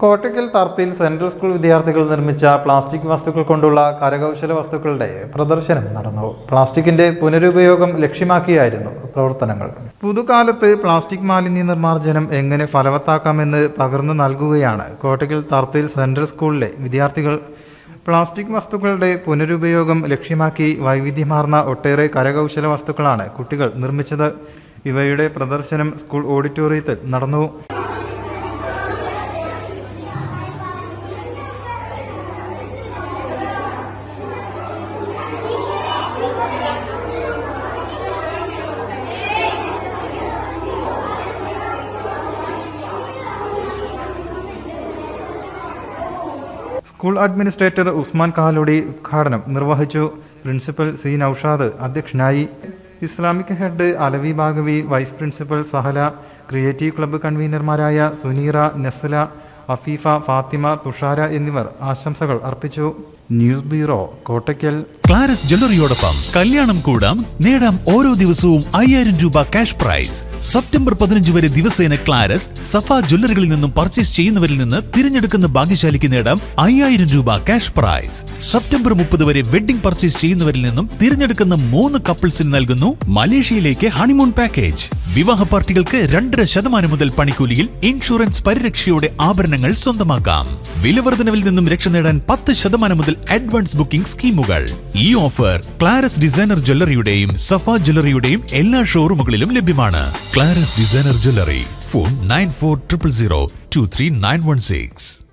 Kottakkal തർത്തിയിൽ central school വിദ്യാർത്ഥികൾ നിർമ്മിച്ച plastic വസ്തുക്കൾ കൊണ്ടുള്ള കരകൗശല വസ്തുക്കളുടെ പ്രദർശനം നടന്നു. പ്ലാസ്റ്റിക്കിന്റെ പുനരുപയോഗം ലക്ഷ്യമാക്കിയായിരുന്നു പ്രവർത്തനങ്ങൾ. പുതുകാലത്ത് പ്ലാസ്റ്റിക് മാലിന്യ നിർമ്മാർജനം എങ്ങനെ ഫലവത്താക്കാമെന്ന് പകർന്നു നൽകുകയാണ് കോട്ടയ്ക്കൽ തർത്തിയിൽ സെൻട്രൽ സ്കൂളിലെ വിദ്യാർത്ഥികൾ. പ്ലാസ്റ്റിക് വസ്തുക്കളുടെ പുനരുപയോഗം ലക്ഷ്യമാക്കി വൈവിധ്യമാർന്ന ഒട്ടേറെ കരകൗശല വസ്തുക്കളാണ് കുട്ടികൾ നിർമ്മിച്ചത്. ഇവയുടെ പ്രദർശനം സ്കൂൾ ഓഡിറ്റോറിയത്തിൽ നടന്നു. സ്കൂൾ അഡ്മിനിസ്ട്രേറ്റർ ഉസ്മാൻ കാലോടി ഉദ്ഘാടനം നിർവഹിച്ചു പ്രിൻസിപ്പൽ സി നൌഷാദ് അധ്യക്ഷനായി. Islamic head Alavi Bagavi vice principal Sahala creative club കൺവീനർമാരായ Suneera Nasla Afeefa Fathima Thushara എന്നിവർ ആശംസകൾ അർപ്പിച്ചു. News bureau Kottakkal. ക്ലാരസ് ജ്വല്ലറിയോടൊപ്പം കല്യാണം കൂടാം. നേടാം ഓരോ ദിവസവും അയ്യായിരം രൂപ ക്യാഷ് പ്രൈസ് സെപ്റ്റംബർ പതിനഞ്ച് വരെ ദിവസേന ക്ലാരസ്. സഫ ജ്വല്ലറികളിൽ നിന്നും പർച്ചേസ് ചെയ്യുന്നവരിൽ നിന്ന് തിരഞ്ഞെടുക്കുന്ന ഭാഗ്യശാലിക്ക് നേടാം അയ്യായിരം രൂപ ക്യാഷ് പ്രൈസ് സെപ്റ്റംബർ മുപ്പത് വരെ വെഡിംഗ് പർച്ചേസ് ചെയ്യുന്നവരിൽ നിന്നും തിരഞ്ഞെടുക്കുന്ന മൂന്ന് കപ്പിൾസിന് നൽകുന്നു മലേഷ്യയിലേക്ക് ഹണിമൂൺ പാക്കേജ് വിവാഹ പാർട്ടികൾക്ക് രണ്ടര ശതമാനം മുതൽ പണിക്കൂലിയിൽ ഇൻഷുറൻസ് പരിരക്ഷയോടെ ആഭരണങ്ങൾ സ്വന്തമാക്കാം. വിലവർദ്ധനവിൽ നിന്നും രക്ഷ നേടാൻ പത്ത് ശതമാനം മുതൽ അഡ്വാൻസ് ബുക്കിംഗ് സ്കീമുകൾ. ഈ ഓഫർ ക്ലാരസ് ഡിസൈനർ ജ്വല്ലറിയുടെയും സഫ ജ്വല്ലറിയുടെയും എല്ലാ ഷോറൂമുകളിലും ലഭ്യമാണ്. Claras designer jewellery. Phone nine four triple zero two three nine one six.